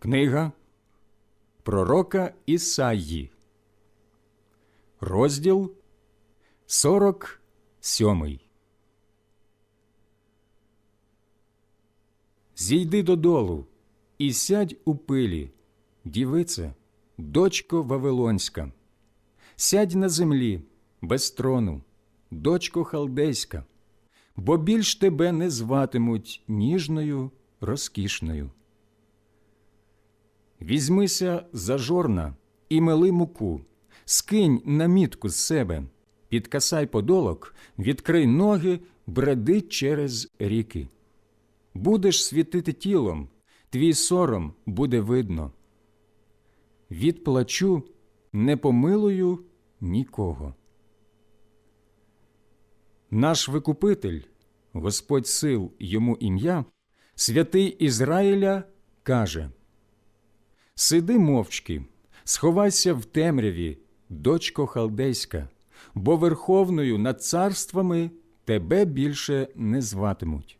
Книга Пророка Ісаї, розділ 47. Зійди додолу і сядь у пилі, дівице, дочко Вавилонська. Сядь на землі, без трону, дочко халдейська, бо більш тебе не зватимуть ніжною, розкішною. Візьмися за жорна і мели муку, скинь намітку з себе, підкасай подолок, відкрий ноги, бреди через ріки. Будеш світити тілом, твій сором буде видно. Від плачу не помилую нікого. Наш Викупитель, Господь сил йому ім'я, святий Ізраїля, каже Сиди мовчки, сховайся в темряві, дочко халдейська, бо верховною над царствами тебе більше не зватимуть.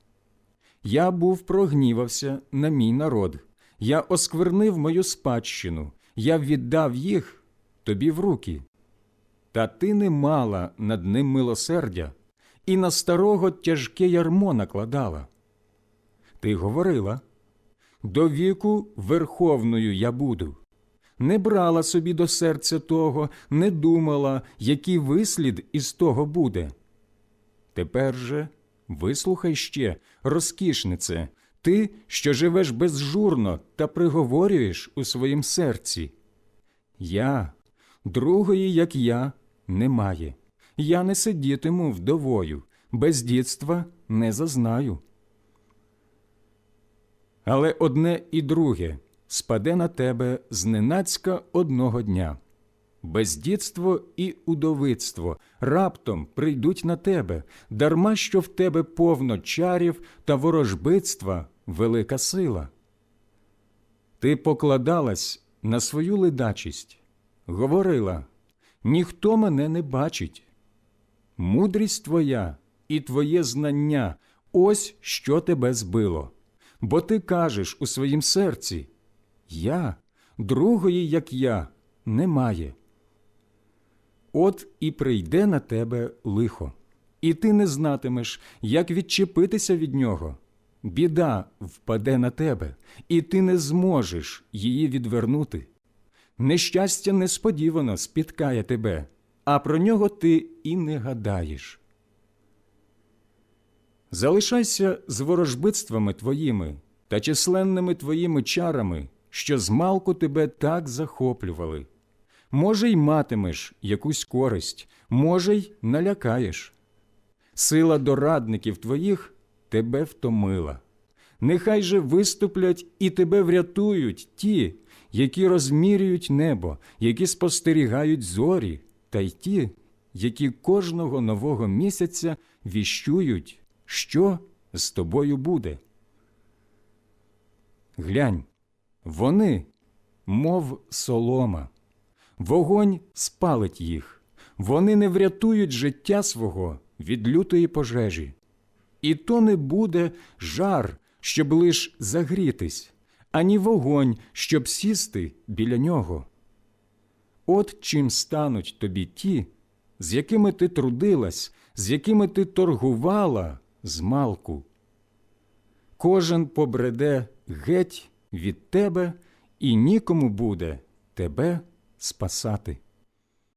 Я був прогнівався на мій народ, я осквернив мою спадщину, я віддав їх тобі в руки. Та ти не мала над ним милосердя, і на старого тяжке ярмо накладала. Ти говорила до віку верховною я буду. Не брала собі до серця того, не думала, який вислід із того буде. Тепер же вислухай ще, розкішнице, ти, що живеш безжурно та приговорюєш у своїм серці. Я, другої, як я, немає. Я не сидітиму вдовою, без дітства не зазнаю. Але одне і друге спаде на тебе зненацька одного дня. Бездітство і удовицтво раптом прийдуть на тебе, дарма що в тебе повно чарів та ворожбитства велика сила. Ти покладалась на свою ледачість, говорила ніхто мене не бачить. Мудрість твоя і твоє знання ось що тебе збило бо ти кажеш у своїм серці Я, другої, як я, немає. От і прийде на тебе лихо, і ти не знатимеш, як відчепитися від нього. Біда впаде на тебе, і ти не зможеш її відвернути. Нещастя несподівано спіткає тебе, а про нього ти і не гадаєш. Залишайся з ворожбитствами твоїми та численними твоїми чарами, що змалку тебе так захоплювали. Може, й матимеш якусь користь, може, й налякаєш. Сила дорадників твоїх тебе втомила. Нехай же виступлять і тебе врятують ті, які розмірюють небо, які спостерігають зорі, та й ті, які кожного нового місяця віщують що з тобою буде. Глянь, вони, мов солома, вогонь спалить їх, вони не врятують життя свого від лютої пожежі. І то не буде жар, щоб лиш загрітись, ані вогонь, щоб сісти біля нього. От чим стануть тобі ті, з якими ти трудилась, з якими ти торгувала змалку. Кожен побреде геть від тебе, і нікому буде тебе спасати.